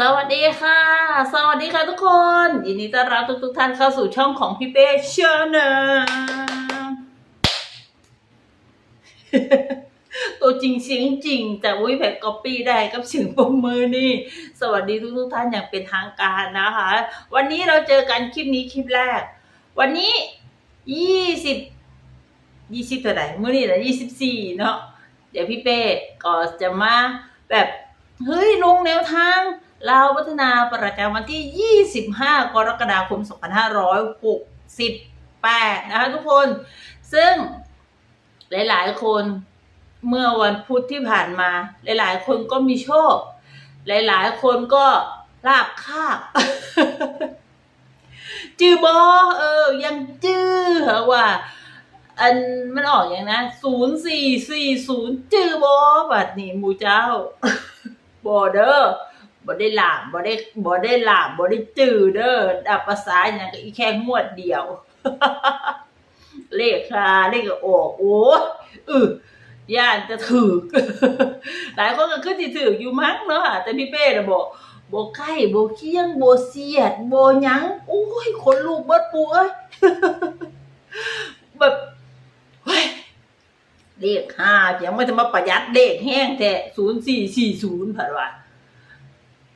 สวัสดีค่ะ สวัสดีค่ะทุกคนยินดีต้อนรับทุก ๆ ท่านเข้าสู่ช่องของพี่เป้ชาแนลตัวจริงเสียงจริง แต่วิแพกก๊อปปี้ได้กับเสียงปรบมือนี่ สวัสดีทุก ๆ ท่านอย่างเป็นทางการนะคะ วันนี้เราเจอกันคลิปนี้คลิปแรก วันนี้ยี่สิบยี่สิบเท่าไหร่เมื่อนี่แหละยี่สิบสี่เนาะเดี๋ยวพี่เป้ก็จะมาแบบเฮ้ยลงแนวทาง ลาวพัฒนาประจำวันที่ 25 กรกฎาคม 2568 นะคะทุกคน ซึ่งหลาย ๆ คนเมื่อวันพุธที่ผ่านมา หลาย ๆ คนก็มีโชค หลาย ๆ คนก็ลาบคาบ จือบอเออ ยังจื้อเหรอว่า อันมันออกอย่างนะศูนย์สี่สี่ศูนย์จือบอบัดนี้หมูเจ้าบอเด้อ บอได้หลามบอได้บอได้หลามบอได้จือเด้อดับภาษาอย่างก็อีแค่งวดเดียว เลขคาเลขก็ออกโอ้อือย่านจะถือหลายคนก็ขึ้นที่ถืออยู่มั้งเนาะแต่พี่เป้นะบอกบอกไข่บอกเคียงบอกเสียดบอกยังโอ้ยคนลูกเบิดปูเอ้ยแบบเฮ้ยเลขห้าเพียงไม่จะมาประหยัดเลขแห้งแท้ศูนย์สี่สี่ศูนย์ผ่านว่า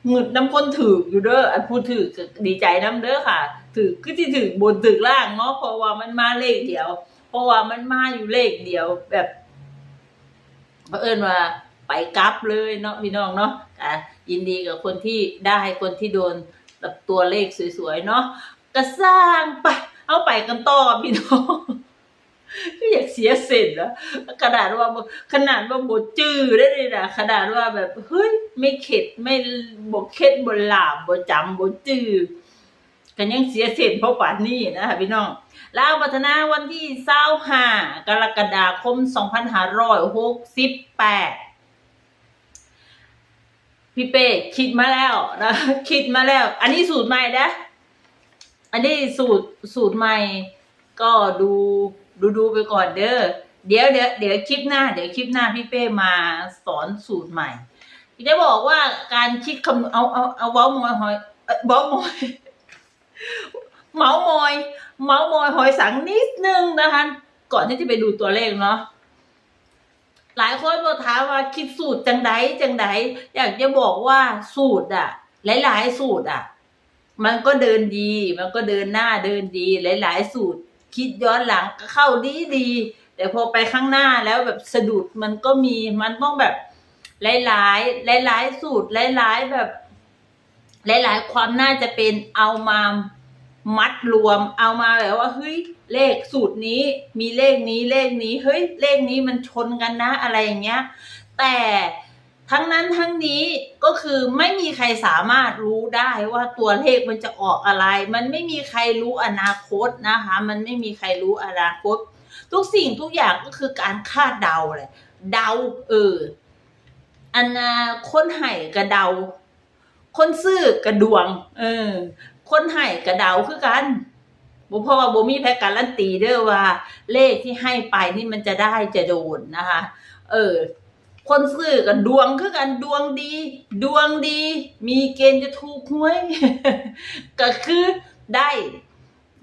หงึดน้ำคนถืออยู่เด้ออันพูดถือดีใจน้ำเด้อค่ะ ถือคือที่ถือบนถือล่างเนาะเพราะว่ามันมาเลขเดียว เพราะว่ามันมาอยู่เลขเดียวแบบเผอิญว่าไปกลับเลยเนาะพี่น้องเนาะอะยินดีกับคนที่ได้คนที่โดนแบบตัวเลขสวยๆเนาะก็สร้างไป เอาไปกันต่อพี่น้องก็อยากเสียเสร็จแล้วขนาดว่าขนาดว่าบทจื้อได้เลยนะขนาดว่าแบบเฮ้ย ไม่เข็ดไม่บกเข็ดบนหลาบบจำบจื้อกันยังเสียเสร็จเพราะป่านนี้นะคะพี่น้องลาวพัฒนาวันที่25กรกฎาคม2568พี่เป้คิดมาแล้วนะคิดมาแล้ว อันนี้สูตรใหม่นะอันนี้สูตรสูตรใหม่ ก็ดูดูดูไปก่อนเด้อเดี๋ยวเดี๋ยวเดี๋ยวคลิปหน้า เดี๋ยวคลิปหน้าพี่เป้มาสอนสูตรใหม่ พี่จะบอกว่าการคิดคำเอาเอาเอาเว้ามอยหอยเอ้ยเว้ามอยเมาส์มอย เมาส์มอยหอยสังนิดนึงนะคะ ก่อนที่จะไปดูตัวเลขเนาะหลายคนมาถามว่าคิดสูตรจังไดจังไดอยากจะบอกว่าสูตรอะหลาย ๆ สูตรอะมันก็เดินดี มันก็เดินหน้าเดินดี หลาย ๆ สูตร คิดย้อนหลังก็เข้าดีดีแต่พอไปข้างหน้าแล้วแบบสะดุดมันก็มีมันต้องแบบ หลายๆหลายๆสูตรหลายๆแบบหลายๆความน่าจะเป็นเอามามัดรวม เอามาแบบว่าเฮ้ยเลขสูตรนี้มีเลขนี้เลขนี้เฮ้ยเลขนี้มันชนกันนะอะไรอย่างเงี้ย แต่ทั้งนั้นทั้งนี้ก็คือไม่มีใครสามารถรู้ได้ว่าตัวเลขมันจะออกอะไร มันไม่มีใครรู้อนาคตนะคะ มันไม่มีใครรู้อนาคต ทุกสิ่งทุกอย่างก็คือการคาดเดาแหละเดาเออ อันนาคนไห่กระเดา คนซื่อกระดวง เออ คนไห่กระเดาคือกันบ่เพราะว่าบ่มีแพ็กการันตีเด้อว่า เลขที่ให้ไปนี่มันจะได้จะโดนนะคะ เออ คนซื้อกับดวงคือกันดวงดี ดวงดี มีเกณฑ์จะถูกหวย ก็คือได้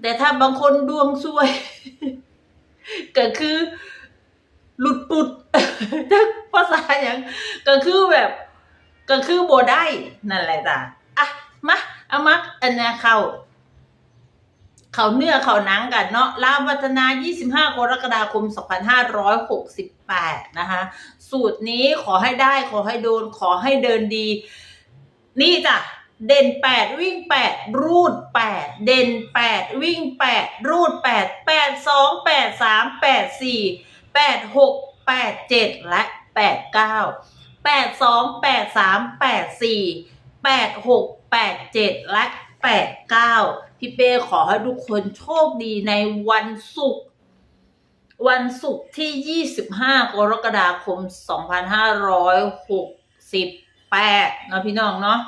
แต่ถ้าบางคนดวงซวย ก็คือ หลุดปุดถ้าภาษาอย่างก็คือแบบก็คือโบได้นั่นแหละจ้ะอะมาเอามาอันเนี้เขาเขาเนื้อเขาหนังกันเนาะลาวัฒนา 25กรกฎาคม 2568 นะคะ สูตรนี้ขอให้ได้ขอให้โดน ขอให้เดินดี นี่จ้ะเด่น 8 วิ่ง 8 รูด 8 เด่น 8 วิ่ง 8 รูด 8 8 2 8 3 8 4 8 6 8 7 และ 8 9 8 2 8 3 8 4 8 6 8 7 และ 8 9 พี่เป้ขอให้ทุกคนโชคดีในวันศุกร์วันศุกร์ที่ 25 กรกฎาคม 2568นะพี่น้องเนาะ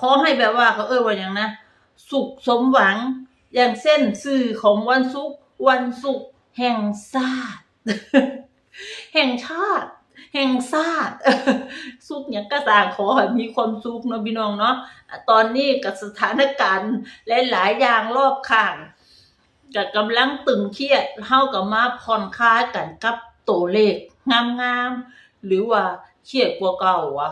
ขอให้แบบว่าเขาเอ่ยว่าอย่างนะ สุขสมหวังอย่างเส้นสื่อของวันศุกร์วันศุกร์ แห่งชาติแห่งชาติ แห่งชาติสุขอย่างกระสางขอให้มีความสุขเนาะพี่น้องเนาะตอนนี้กับสถานการณ์หลายๆอย่างรอบข้างก็กำลังตึงเครียดเฮากับมาผ่อนคลายกันกับตัวเลขงามๆหรือว่าเครียดกว่าเก่าวะ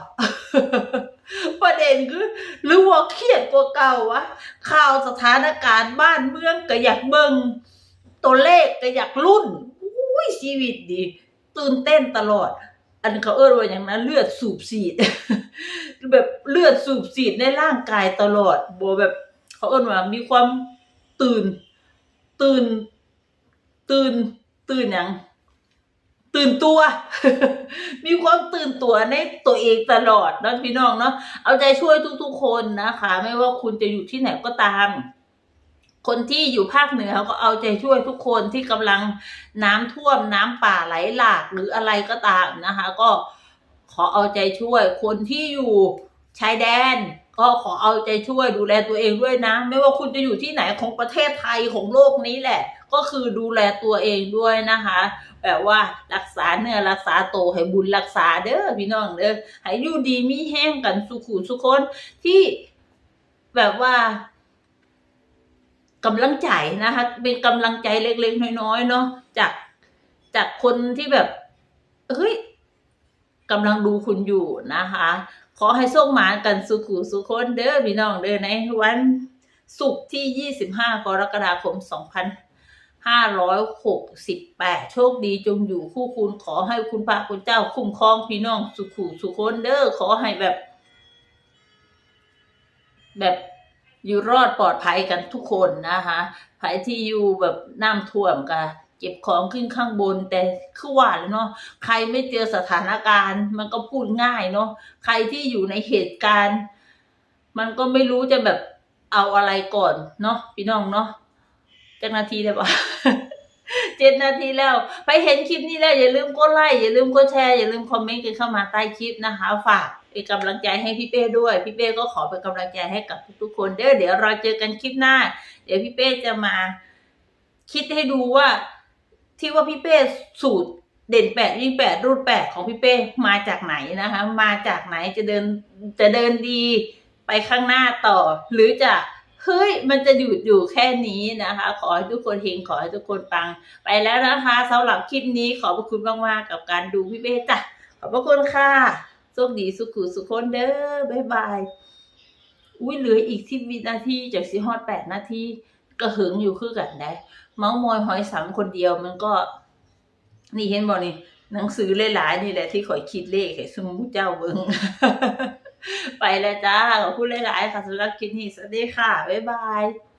ประเด็นคือหรือว่าเครียดกว่าเก่าวะข่าวสถานการณ์บ้านเมืองก็อยากเบิ่ง ตัวเลขก็อยากรุ่นอุ้ยชีวิตดี ตื่นเต้นตลอด อันเขาเอิ้นว่าอย่างนั้นเลือดสูบฉีดแบบเลือดสูบฉีดในร่างกายตลอดบแบบ เขาเอิ้นว่ามีความตื่น ตื่น ตื่น ตื่นหยังตื่นตัว มีความตื่นตัวในตัวเองตลอดนะพี่น้องเนาะ เอาใจช่วยทุกๆคนนะคะ ไม่ว่าคุณจะอยู่ที่ไหนก็ตาม คนที่อยู่ภาคเหนือเขาก็เอาใจช่วยทุกคนที่กำลังน้ำท่วมน้ำป่าไหลหลากหรืออะไรก็ตามนะคะ ก็ขอเอาใจช่วย คนที่อยู่ชายแดน ก็ขอเอาใจช่วยดูแลตัวเองด้วยนะ ไม่ว่าคุณจะอยู่ที่ไหนของประเทศไทยของโลกนี้แหละ ก็คือดูแลตัวเองด้วยนะคะ แบบว่ารักษาเนื้อรักษาโตวให้บุญรักษาเด้อพี่น้องเด้อให้อยู่ดีมีแห้งกันสุขุสุคนที่แบบว่า กำลังใจนะคะ เป็นกำลังใจเล็กๆน้อยๆเนาะจากจากคนที่แบบเฮ้ยกำลังดูคุณอยู่นะคะ ขอให้ส่งหมานกันสุขุสุคนเด้อพี่น้องเด้อในวันศุกร์ที่ 25 กรกฎาคม 2568 โชคดีจงอยู่คู่คุณขอให้คุณพระคุณเจ้าคุ้มครองพี่น้องสุขุสุคนเด้อขอให้แบบ แบบ อยู่รอดปลอดภัยกันทุกคนนะคะภัยที่อยู่แบบน้ำท่วมกันเก็บของขึ้นข้างบนแต่คือว่าแล้วเนาะใครไม่เจอสถานการณ์ มันก็พูดง่ายเนาะใครที่อยู่ในเหตุการณ์ มันก็ไม่รู้จะแบบเอาอะไรก่อนเนาะพี่น้องเนาะจังนาทีได้ปะ เจ็ดนาทีแล้วไปเห็นคลิปนี้แล้วอย่าลืมกดไลค์อย่าลืมกดแชร์อย่าลืมคอมเมนต์กันเข้ามาใต้คลิปนะคะ ฝากเป็นกำลังใจให้พี่เป้ด้วย พี่เป้ก็ขอเป็นกำลังใจให้กับทุกๆคนเด้อเดี๋ยวเราเจอกันคลิปหน้า เดี๋ยวพี่เป้จะมา คิดให้ดูว่า ที่ว่าพี่เป้สูตรเด่นแปดยิ่งแปดรูดแปดของพี่เป้มาจากไหนนะคะ มาจากไหนจะเดินจะเดินดีไปข้างหน้าต่อ หรือจะ เฮ้ย มันจะหยุดอยู่แค่นี้นะคะ ขอให้ทุกคนเฮงขอให้ทุกคนปัง ไปแล้วนะคะสำหรับคลิปนี้ขอบพระคุณมากๆกับการดูพี่เป้จ้ะขอบพระคุณค่ะโชคดีสุขุสุขคนเด้อบ๊ายบายอุ้ยเหลืออีกสิบวินาทีจากสิฮอดแปดนาทีก็หึงอยู่คือกันได้เมาส์มอยหอยสังคนเดียวมันก็ นี่เห็นบ่นี่หนังสือหลายๆนี่แหละที่ข่อยคิดเลขให้สมุเจ้าเบิง ไปแล้วจ้าขอบคุณหลายๆค่ะสำหรับคลิปนี้สวัสดีค่ะ บ๊ายบาย